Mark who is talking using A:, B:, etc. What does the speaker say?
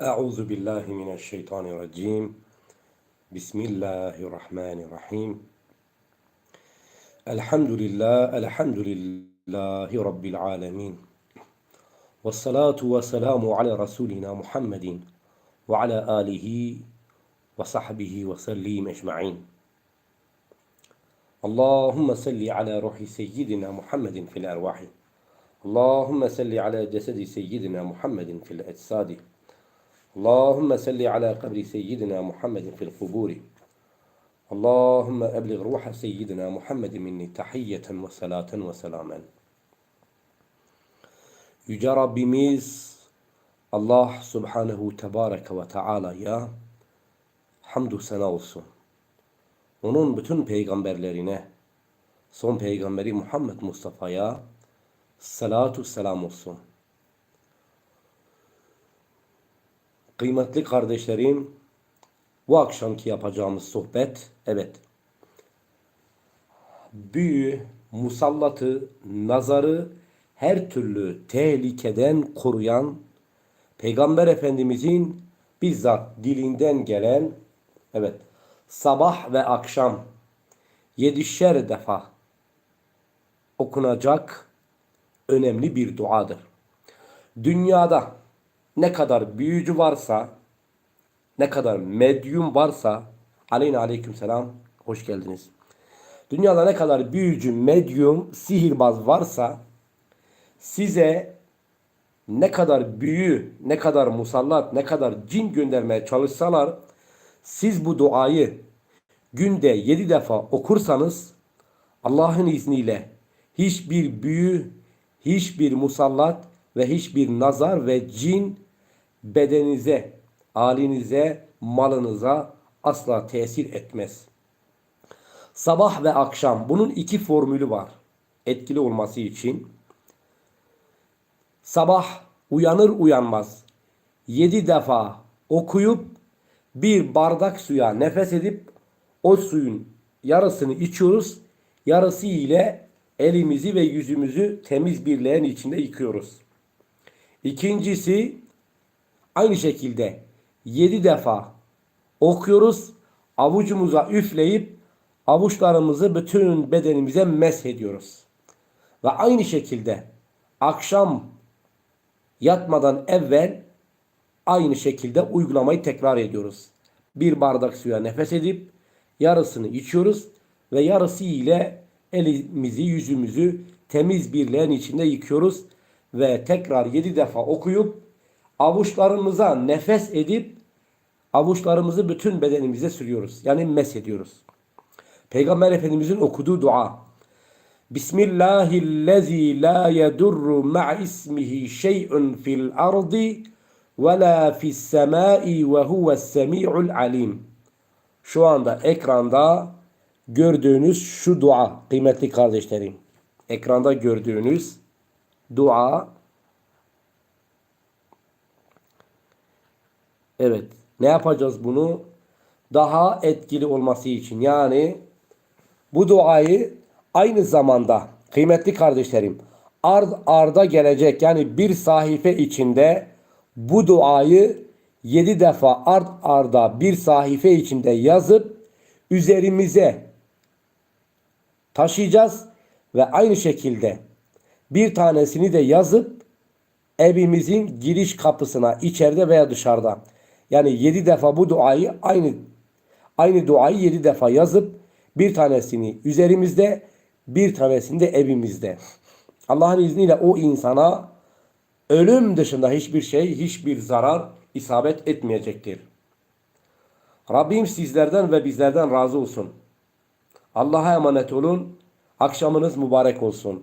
A: Euzu billahi mineşşeytanirracim. Bismillahirrahmanirrahim. Elhamdülillah, elhamdülillahi rabbil alamin. Ve salatu ve selamu ala rasulina Muhammedin ve ala alihi ve sahbihi ve sellim ecmaîn. Allahumme salli ala ruhi seyyidina Muhammedin fil ervahi. Allahumme salli ala cesedi seyyidina Muhammedin fil etsadi. اللهم صل على قبر سيدنا محمد في القبور اللهم أبلغ روح سيدنا محمد مني تحية وصلاة وسلاما Yüce Rabbimiz Allah Subhanehu Tebareke ve Teala'ya hamdü sena olsun. Onun bütün peygamberlerine, son peygamberi Muhammed Mustafa'ya salatu selam olsun. Kıymetli kardeşlerim, bu akşamki yapacağımız sohbet, evet, büyü, musallatı, nazarı her türlü tehlikeden koruyan Peygamber Efendimizin bizzat dilinden gelen, evet, sabah ve akşam yedişer defa okunacak önemli bir duadır. Dünyada ne kadar büyücü varsa, ne kadar medyum varsa, aleyna aleyküm selam, hoş geldiniz. Dünyada ne kadar büyücü, medyum, sihirbaz varsa, size ne kadar büyü, ne kadar musallat, ne kadar cin göndermeye çalışsalar, siz bu duayı günde yedi defa okursanız, Allah'ın izniyle hiçbir büyü, hiçbir musallat ve hiçbir nazar ve cin bedeninize, halinize, malınıza asla tesir etmez. Sabah ve akşam bunun iki formülü var. Etkili olması için. Sabah uyanır uyanmaz yedi defa okuyup bir bardak suya nefes edip o suyun yarısını içiyoruz. Yarısı ile elimizi ve yüzümüzü temiz bir içinde yıkıyoruz. İkincisi aynı şekilde yedi defa okuyoruz. Avucumuza üfleyip avuçlarımızı bütün bedenimize mesh ediyoruz. Ve aynı şekilde akşam yatmadan evvel aynı şekilde uygulamayı tekrar ediyoruz. Bir bardak suya nefes edip yarısını içiyoruz ve yarısı ile elimizi yüzümüzü temiz bir leğen içinde yıkıyoruz ve tekrar yedi defa okuyup avuçlarımıza nefes edip avuçlarımızı bütün bedenimize sürüyoruz. Yani mes ediyoruz. Peygamber Efendimizin okuduğu dua. Bismillahillezî la yedurru ma'a ismihi şey'un fil ardi ve la fis semai ve huves semi'ul alim. Şu anda ekranda gördüğünüz şu dua kıymetli kardeşlerim. Ekranda gördüğünüz dua Evet. Ne yapacağız bunu? Daha etkili olması için. Yani bu duayı aynı zamanda kıymetli kardeşlerim ard arda gelecek yani bir sahife içinde bu duayı yedi defa ard arda bir sahife içinde yazıp üzerimize taşıyacağız ve aynı şekilde bir tanesini de yazıp evimizin giriş kapısına içeride veya dışarıda yani yedi defa bu duayı aynı aynı duayı yedi defa yazıp bir tanesini üzerimizde bir tanesini de evimizde. Allah'ın izniyle o insana ölüm dışında hiçbir şey, hiçbir zarar isabet etmeyecektir. Rabbim sizlerden ve bizlerden razı olsun. Allah'a emanet olun. Akşamınız mübarek olsun.